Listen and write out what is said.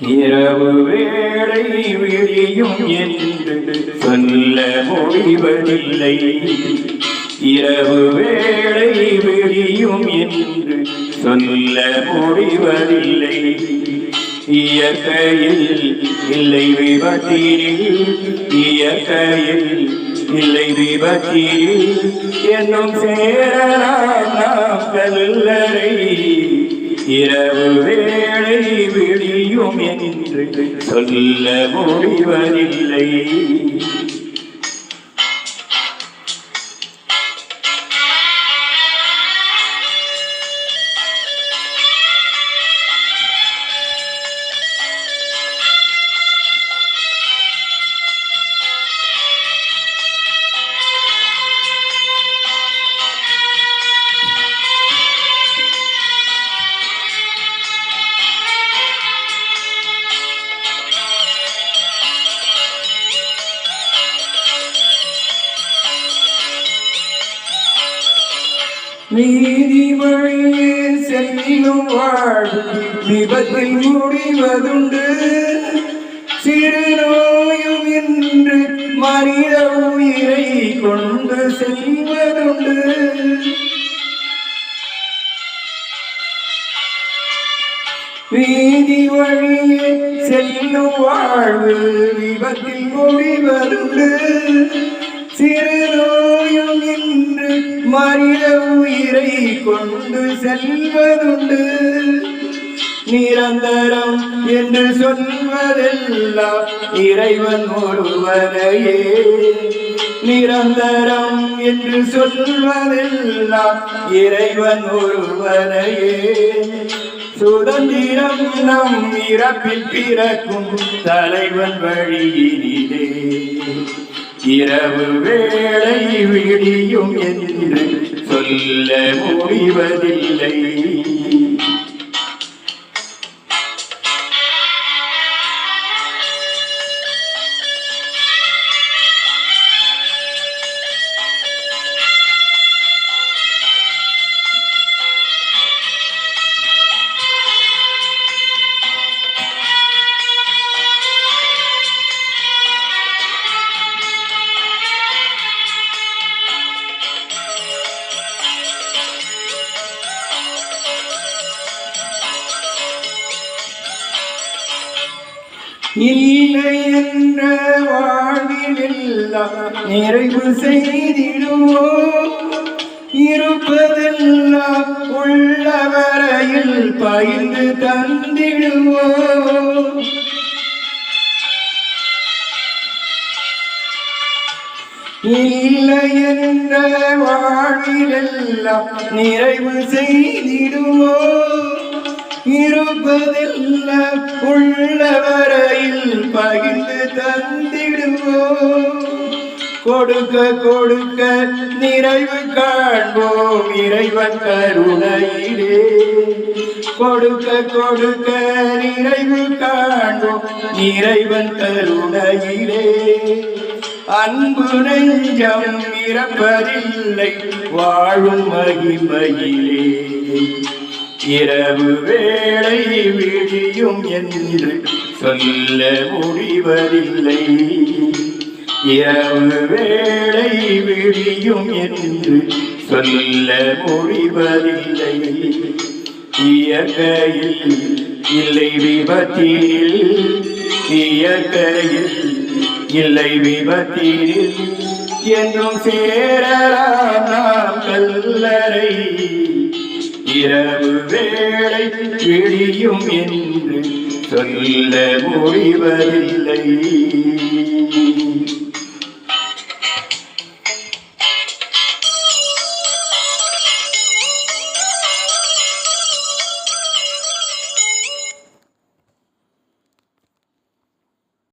இரவு வேளை விழியும் என்று சொல்ல முடிவதில்லை. இரவு வேளை விழியும் என்று சொல்ல முடிவதில்லை. இயற்கையில் இல்லை விபத்தினில் இயற்கையில் இல்லை விபத்தினில் என்னும் சேரலாம் நாம் கல்லறை இரவு வேளை விழியும் என்று சொல்ல முடிவதில்லை. நீதி வழியே செல்லும் வாழ்வு விபத்தில் முடிவதுண்டு. சிறு நோயும் இன்று மனித உயிரை கொண்டு செல்வதுண்டு. நீதி வழியே செல்லும் வாழ்வு விபத்தில் முடிவதுண்டு. சிறு நோயும் இன்று மனித உயிரை கொண்டு செல்வதுண்டு. நிரந்தரம் என்று சொல்வதெல்லாம் இறைவன் ஒருவரையே நிரந்தரம் என்று சொல்வதெல்லாம் இறைவன் ஒருவரையே சுதந்திரம் நம் இறப்பில் பிறக்கும் தலைவன் வழியினிலே. இரவு வேளை விடியும் என்று சொல்ல இல்லை என்ற வாழ்விலெல்லாம் நிறைவு செய்திடுவோ இருப்பதெல்லாம் உள்ளவரையில் பகிர்ந்து தந்திடுவோ இல்லை என்ற வாழ்விலெல்லாம் நிறைவு செய்திடுவோ இருப்பதெல்லாம் உள்ளவர் பகிர்ந்து தந்திடுவோம் கொடுக்க கொடுக்க நிறைவு காண்போம் இறைவன் கருணையிலே. கொடுக்க கொடுக்க நிறைவு காண்போம் இறைவன் கருணையிலே. அன்பு நெஞ்சம் இறப்பதில்லை வாழும் மகிமையிலே. இரவு வேளை விடியும் என்று சொல்ல முடிவதில்லை. இரவு வேளை விழியும் என்று சொல்ல முடிவதில்லை. இயற்கையில் இல்லை விபத்தில் இயற்கையில் இல்லை விபத்தில் என்னும் சேரலாம் நாம் கல்லறை. இரவு வேளை விழியும் என்று சொல்ல முடிவதில்லை.